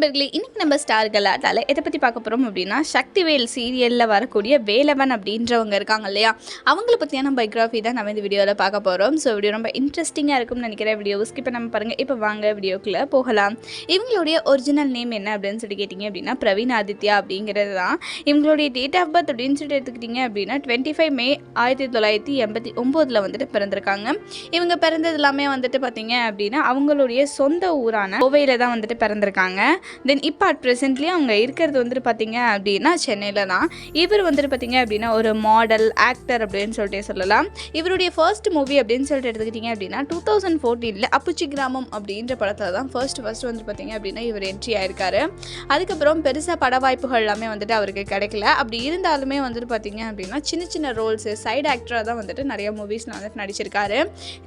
நண்பர்களே இன்னைக்கு நம்ம ஸ்டார் அதால் எதை பற்றி பார்க்க போகிறோம் அப்படின்னா சக்திவேல் சீரியலில் வரக்கூடிய வேலவன் அப்படின்றவங்க இருக்காங்க இல்லையா? அவங்கள பற்றியான பயோகிராஃபி தான் நம்ம இந்த வீடியோவில் பார்க்க போகிறோம் ஸோ வீடியோ ரொம்ப இன்ட்ரெஸ்டிங்காக இருக்கும்னு நினைக்கிறேன். வீடியோ ஸ்கிப் நம்ம பாருங்கள் இப்போ வாங்க வீடியோக்குள்ளே போகலாம். இவங்களுடைய ஒரிஜினல் நேம் என்ன அப்படின்னு சொல்லி கேட்டிங்க அப்படின்னா பிரவீன் ஆதித்யா அப்படிங்கிறது தான். இவங்களுடைய டேட் ஆஃப் பர்த் அப்படின்னு சொல்லி எடுத்துக்கிட்டிங்க அப்படின்னா டுவெண்ட்டி ஃபைவ் மே ஆயிரத்தி தொள்ளாயிரத்தி எண்பத்தி ஒம்போதில் வந்துட்டு பிறந்திருக்காங்க. இவங்க பிறந்தது எல்லாமே வந்துட்டு பார்த்தீங்க அப்படின்னா அவங்களுடைய சொந்த ஊரான கோவையில் தான் வந்துட்டு பிறந்திருக்காங்க. தென் இப்போ அட் ப்ரெசென்ட்லி அவங்க இருக்கிறது வந்துட்டு பார்த்தீங்க அப்படின்னா சென்னையில் தான். இவர் வந்துட்டு பார்த்தீங்க அப்படின்னா ஒரு மாடல் ஆக்டர் அப்படின்னு சொல்லிட்டு சொல்லலாம். இவருடைய ஃபர்ஸ்ட் மூவி அப்படின்னு சொல்லிட்டு எடுத்துக்கிட்டிங்க அப்படின்னா டூ தௌசண்ட் ஃபோர்டீனில் அப்புச்சி கிராமம் அப்படின்ற படத்தில் தான் ஃபர்ஸ்ட் ஃபர்ஸ்ட் வந்து பார்த்தீங்க அப்படின்னா இவர் என்ட்ரி ஆயிருக்காரு. அதுக்கப்புறம் பெருசாக பட வாய்ப்புகள் எல்லாமே வந்துட்டு அவருக்கு கிடைக்கல. அப்படி இருந்தாலுமே வந்துட்டு பார்த்தீங்க அப்படின்னா சின்ன சின்ன ரோல்ஸு சைடு ஆக்டராக தான் வந்துட்டு நிறைய மூவிஸில் வந்துட்டு நடிச்சிருக்காரு.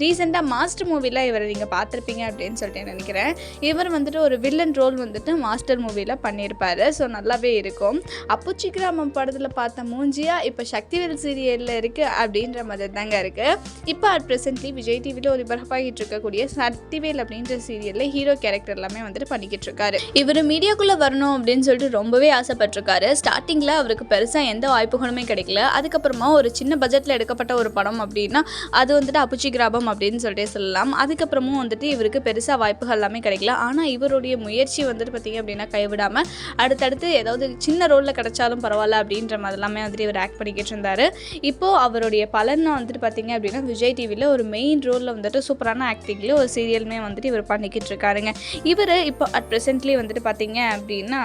ரீசெண்டாக மாஸ்டர் மூவியில் இவரை நீங்கள் பார்த்துருப்பீங்க அப்படின்னு சொல்லிட்டு நினைக்கிறேன். இவர் வந்துட்டு ஒரு வில்லன் ரோல் வந்துட்டு மாஸ்டர் மூவியில் பண்ணியிருப்பாரு. ஸோ நல்லாவே இருக்கும். அப்புச்சி கிராமம் படத்தில் பார்த்த மூஞ்சியா இப்போ சக்திவேல் சீரியலில் இருக்குது அப்படின்ற மாதிரி தாங்க இருக்குது இப்போ அட் ப்ரெசென்ட்லி விஜய் டிவியில் ஒளிபரப்பாகிட்டு இருக்கக்கூடிய சக்திவேல் அப்படின்ற சீரியலில் ஹீரோ கேரக்டர் எல்லாமே வந்துட்டு பண்ணிக்கிட்டு இருக்காரு. இவர் மீடியாக்குள்ளே வரணும் அப்படின்னு சொல்லிட்டு ரொம்பவே ஆசைப்பட்டிருக்காரு. ஸ்டார்டிங்கில் அவருக்கு பெருசாக எந்த வாய்ப்புகளுமே கிடைக்கல. அதுக்கப்புறமா ஒரு சின்ன பட்ஜெட்டில் எடுக்கப்பட்ட ஒரு படம் அப்படின்னா அது வந்துட்டு அப்புச்சி கிராமம் அப்படின்னு சொல்லிட்டு சொல்லலாம். அதுக்கப்புறமும் வந்துட்டு இவருக்கு பெருசாக வாய்ப்புகள் எல்லாமே கிடைக்கல. ஆனால் இவருடைய முயற்சி வந்துட்டு பார்த்தீங்க அப்படின்னா கைவிடாமல் அடுத்தடுத்து ஏதாவது சின்ன ரோலில் கிடைச்சாலும் பரவாயில்ல அப்படின்ற மாதிரிலாமே வந்துட்டு இவர் ஆக்ட் பண்ணிக்கிட்டு இருந்தார். இப்போது அவருடைய பலன் வந்துட்டு பார்த்தீங்க அப்படின்னா விஜய் டிவியில் ஒரு மெயின் ரோலில் வந்துட்டு சூப்பரான ஆக்டிங்கில் ஒரு சீரியலுமே வந்துட்டு இவர் பண்ணிக்கிட்டு இருக்காருங்க. இவர் இப்போ அட் ப்ரெசென்ட்லி வந்துட்டு பார்த்தீங்க அப்படின்னா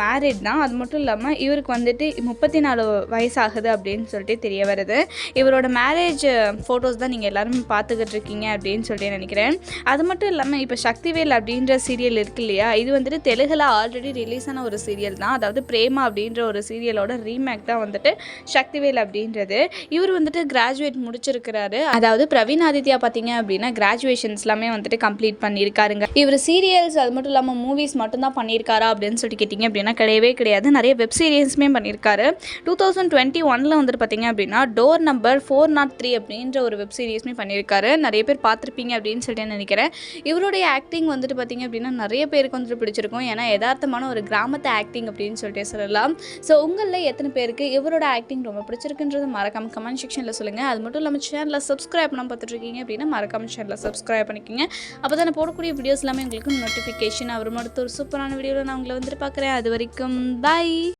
மேரிட் தான். அது மட்டும் இல்லாமல் இவருக்கு வந்துட்டு முப்பத்தி நாலு வயசாகுது அப்படின்னு சொல்லிட்டு தெரிய வருது. இவரோட மேரேஜ் ஃபோட்டோஸ் தான் நீங்கள் எல்லாருமே பார்த்துக்கிட்டு இருக்கீங்க அப்படின்னு சொல்லிட்டு நினைக்கிறேன். அது மட்டும் இல்லாமல் இப்போ சக்திவேல் அப்படின்ற சீரியல் இருக்கு இல்லையா? இது வந்துட்டு தெலுங்கில் ஆல்ரெடி ரிலீஸ் ஆன ஒரு சீரியல் தான். அதாவது பிரேமா அப்படின்ற ஒரு சீரியலோட ரீமேக் தான் வந்துட்டு சக்திவேல் அப்படின்றது. இவர் வந்துட்டு கிராஜுவேட் முடிச்சிருக்கிறாரு. அதாவது பிரவீன் ஆதித்யா பார்த்தீங்க அப்படின்னா கிராஜுவேஷன்ஸ் எல்லாமே வந்துட்டு கம்ப்ளீட் பண்ணியிருக்காருங்க. இவர் சீரியல்ஸ் அது மட்டும் இல்லாமல் மூவிஸ் மட்டும்தான் பண்ணியிருக்காரா அப்படின்னு சொல்லிட்டு கேட்டிங்க அப்படின்னா கிடையவே கிடையாது. நிறைய வெப் சீரியல்ஸுமே பண்ணியிருக்காரு. டூ தௌசண்ட் டுவெண்ட்டி ஒனில் வந்துட்டு பார்த்தீங்க அப்படின்னா door number four naught three அப்படின்ற ஒரு வெப் சீரியஸ்மே பண்ணியிருக்காரு. நிறைய பேர் பார்த்துருப்பீங்க அப்படின்னு சொல்லிட்டு நினைக்கிறேன். இவருடைய ஆக்டிங் வந்துட்டு பார்த்தீங்க அப்படின்னா நிறைய பேருக்கு வந்துட்டு இருக்கும். ஏன்னா யதார்த்தமான ஒரு கிராமத்து ஆக்டிங் அப்படின்னு சொல்லிட்டு சொல்லலாம். ஸோ உங்களில் எத்தனை பேருக்கு இவரோட ஆக்டிங் ரொம்ப பிடிச்சிருக்குன்றது மறக்காம கமெண்ட் செக்ஷனில் சொல்லுங்கள் அது மட்டும் இல்லாமல் சேனலில் சப்ஸ்கிரைப் பண்ண பார்த்துட்ருக்கீங்க அப்படின்னா மறக்காம சேனலில் சப்ஸ்கிரைப் பண்ணிக்கோங்க. அப்போ தான் போடக்கூடிய வீடியோஸ் எல்லாமே உங்களுக்கு நோட்டிஃபிகேஷன் அவர் மட்டும் ஒரு சூப்பரான வீடியோவில் நான் உங்களை வந்துட்டு பார்க்குறேன். அது வரைக்கும் பாய்